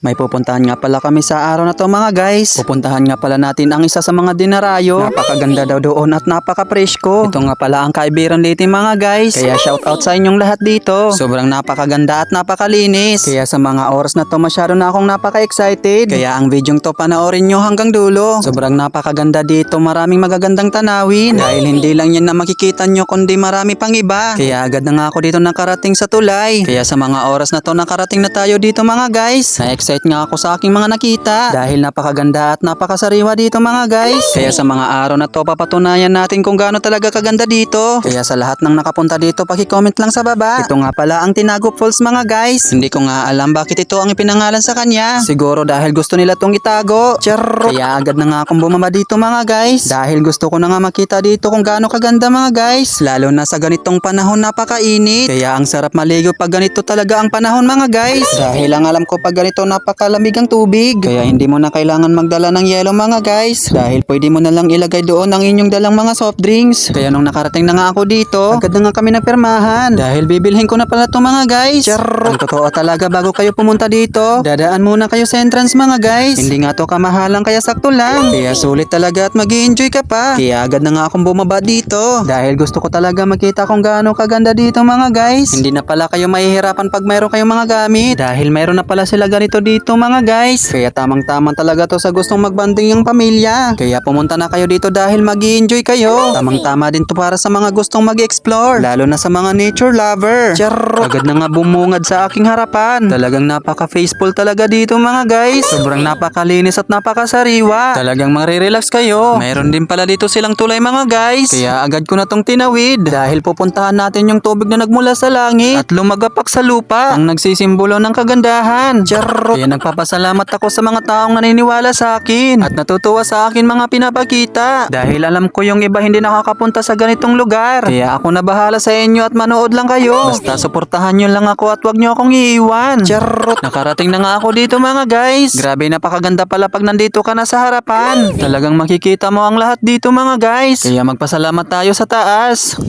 May pupuntahan nga pala kami sa araw na to mga guys. Pupuntahan nga pala natin ang isa sa mga dinarayo. Napakaganda daw doon at napaka-presko. Ito nga pala ang kaibiran dito mga guys. Kaya shout out sa inyong lahat dito. Sobrang napakaganda at napakalinis. Kaya sa mga oras na to masyado na akong napaka-excited. Kaya ang videong to panoorin nyo hanggang dulo. Sobrang napakaganda dito. Maraming magagandang tanawin. Dahil hindi lang yan na makikita nyo kundi marami pang iba. Kaya agad na nga ako dito nakarating sa tulay. Kaya sa mga oras na to nakarating na tayo dito mga guys. Na-excite nga ako sa aking mga nakita. Dahil napakaganda at napakasariwa dito mga guys. Kaya sa mga araw na to papatunayan natin kung gaano talaga kaganda dito. Kaya sa lahat ng nakapunta dito paki-comment lang sa baba. Ito nga pala ang Tinago Falls mga guys. Hindi ko nga alam bakit ito ang ipinangalan sa kanya. Siguro dahil gusto nila tong itago. Charot. Kaya agad na nga akong bumaba dito mga guys. Dahil gusto ko na nga makita dito kung gaano kaganda mga guys. Lalo na sa ganitong panahon napakainit. Kaya ang sarap maligo pag ganito talaga ang panahon mga guys. Dahil ang alam ko pag ganito napakalamig ang tubig. Kaya hindi mo na kailangan magdala ng yelo mga guys. Dahil pwede mo na lang ilagay doon ang inyong dalang mga soft drinks. Kaya nung nakarating na nga ako dito, agad na nga kami nagpermahan. Dahil bibilhin ko na pala to mga guys. Charot. Ang totoo talaga bago kayo pumunta dito, dadaan muna kayo sa entrance mga guys. Hindi nga to kamahalan kaya sakto lang. Kaya sulit talaga at mag enjoy ka pa. Kaya agad na nga akong bumaba dito. Dahil gusto ko talaga makita kung gaano kaganda dito mga guys. Hindi na pala kayo mahihirapan pag mayroon kayong mga gamit. Dahil mayroon na pala sila ganito dito mga guys. Kaya tamang tama talaga to sa gustong magbanding yung pamilya. Kaya pumunta na kayo dito dahil mag enjoy kayo. Tamang tama din to para sa mga gustong mag-explore. Lalo na sa mga nature lover. Charot. Agad na nga bumungad sa aking harapan. Talagang napaka-faithful talaga dito mga guys. Sobrang napakalinis at napakasariwa. Talagang marirelax kayo. Mayroon din pala dito silang tulay mga guys. Kaya agad ko na tong tinawid. Dahil pupuntahan natin yung tubig na nagmula sa langit at lumagapak sa lupa. Ang nagsisimbolo ng kagandahan. Charot. Kaya nagpapasalamat ako sa mga taong naniniwala sa akin at natutuwa sa akin mga pinapakita. Dahil alam ko yung iba hindi nakakapunta sa ganitong lugar. Kaya ako na bahala sa inyo at manood lang kayo. Basta suportahan nyo lang ako at wag nyo akong iiwan. Charot. Nakarating na nga ako dito mga guys. Grabe napakaganda pala pag nandito ka na sa harapan. Talagang makikita mo ang lahat dito mga guys. Kaya magpasalamat tayo sa taas.